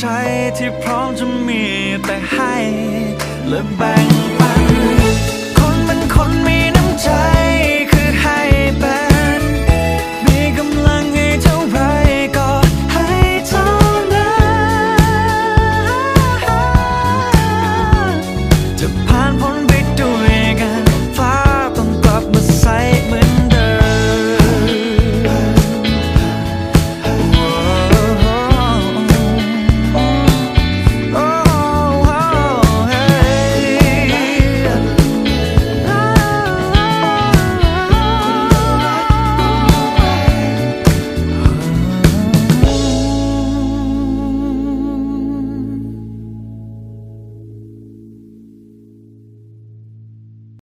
ใจที่พร้อมจะมีแต่ให้และแบ่ง